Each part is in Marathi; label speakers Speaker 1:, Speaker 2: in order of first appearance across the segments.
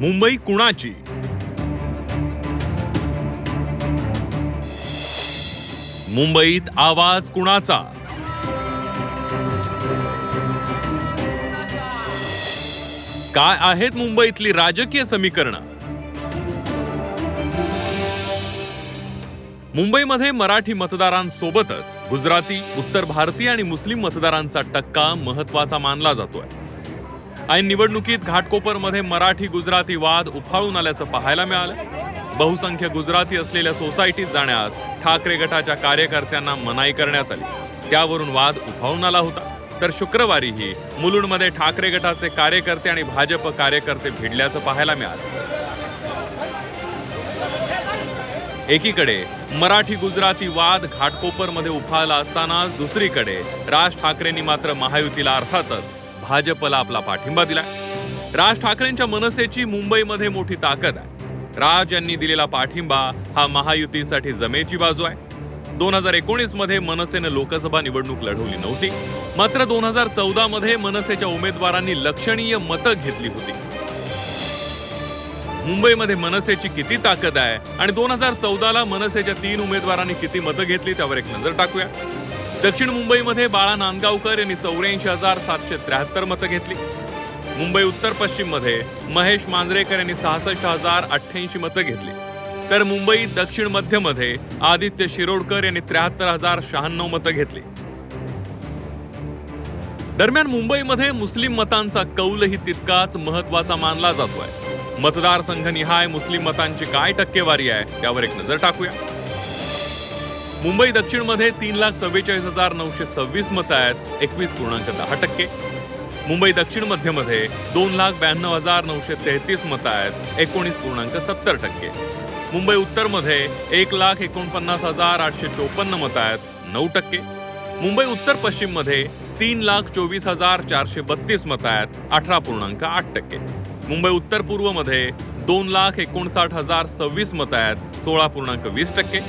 Speaker 1: मुंबई कुणाची? मुंबईत आवाज कुणाचा? काय आहेत मुंबईतली राजकीय समीकरणं? मुंबईमध्ये मराठी मतदारांसोबतच गुजराती उत्तर भारतीय आणि मुस्लिम मतदारांचा टक्का महत्त्वाचा मानला जातोय. आणि निवडणुकीत घाटकोपरमध्ये मराठी गुजराती वाद उफाळून आल्याचं पाहायला मिळालं. बहुसंख्य गुजराती असलेल्या सोसायटीत जाण्यास ठाकरे गटाच्या कार्यकर्त्यांना मनाई करण्यात आली. त्यावरून वाद उफाळून आला होता. तर शुक्रवारीही मुलुंडमध्ये ठाकरे गटाचे कार्यकर्ते आणि भाजप कार्यकर्ते भिडल्याचं पाहायला मिळालं. एकीकडे मराठी गुजराती वाद घाटकोपरमध्ये उफाळला असतानाच दुसरीकडे राज ठाकरेंनी मात्र महायुतीला अर्थातच भाजपला आपला पाठिंबा दिला राज ठाकरेंच्या मनसेची मुंबईमध्ये मोठी ताकद आहे. राज यांनी दिलेला पाठिंबा हा महायुतीसाठी जमेची बाजू आहे. दोन हजार एकोणीसमध्ये मनसेनं लोकसभा निवडणूक लढवली नव्हती. मात्र दोन हजार चौदा मध्ये मनसेच्या उमेदवारांनी लक्षणीय मतं घेतली होती. मुंबईमध्ये मनसेची किती ताकद आहे आणि दोन हजार चौदाला मनसेच्या तीन उमेदवारांनी किती मतं घेतली त्यावर एक नजर टाकूया. दक्षिण मुंबईमध्ये बाळा नांदगावकर यांनी चौऱ्याऐंशी हजार सातशे त्र्याहत्तर मतं घेतली. मुंबई उत्तर पश्चिममध्ये महेश मांजरेकर यांनी सहासष्ट हजार अठ्ठ्याऐंशी मतं घेतली. तर मुंबई दक्षिण मध्यमध्ये आदित्य शिरोडकर यांनी त्र्याहत्तर हजार शहाण्णव मतं घेतली. दरम्यान मुंबईमध्ये मुस्लिम मतांचा कौलही तितकाच महत्त्वाचा मानला जातोय. मतदारसंघनिहाय मुस्लिम मतांची काय टक्केवारी आहे त्यावर एक नजर टाकूया. मुंबई दक्षिणमध्ये तीन लाख चव्वेचाळीस हजार नऊशे सव्वीस मतं आहेत. एकवीस पूर्णांक दहा टक्के. मुंबई दक्षिण मध्यमध्ये दोन लाख ब्याण्णव हजार नऊशे तेहतीस मतं आहेत. एकोणीस पूर्णांक सत्तर टक्के. मुंबई उत्तरमध्ये एक लाख एकोणपन्नास हजार आठशे चोपन्न मतं आहेत. नऊ टक्के. मुंबई उत्तर पश्चिममध्ये तीन लाख चोवीस हजार चारशे बत्तीस मतं आहेत. अठरा पूर्णांक आठ टक्के. मुंबई उत्तर पूर्वमध्ये दोन लाख एकोणसाठ हजार सव्वीस मतं आहेत. सोळा पूर्णांक वीस टक्के.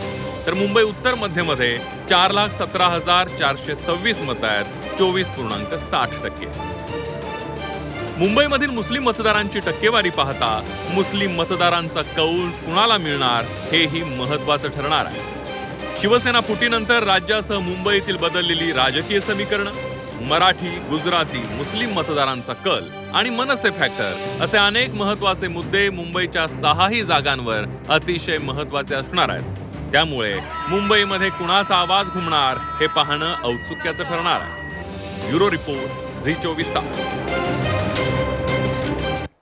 Speaker 1: तर मुंबई उत्तर मध्यमध्ये चार लाख सतरा हजार चारशे सव्वीस मतं आहेत. चोवीस पूर्णांक साठ टक्के. मुंबईमधील मुस्लिम मतदारांची टक्केवारी पाहता मुस्लिम मतदारांचा कौल कुणाला मिळणार हेही महत्वाचं ठरणार आहे. शिवसेना फुटीनंतर राज्यासह मुंबईतील बदललेली राजकीय समीकरणं मराठी गुजराती मुस्लिम मतदारांचा कल आणि मनसे फॅक्टर असे अनेक महत्त्वाचे मुद्दे मुंबईच्या सहाही जागांवर अतिशय महत्त्वाचे असणार आहेत. त्यामुळे मुंबईमध्ये कुणाचा आवाज घुमणार हे पाहणं औत्सुक्याचं ठरणार आहे. ब्युरो रिपोर्ट झी चोवीस तास.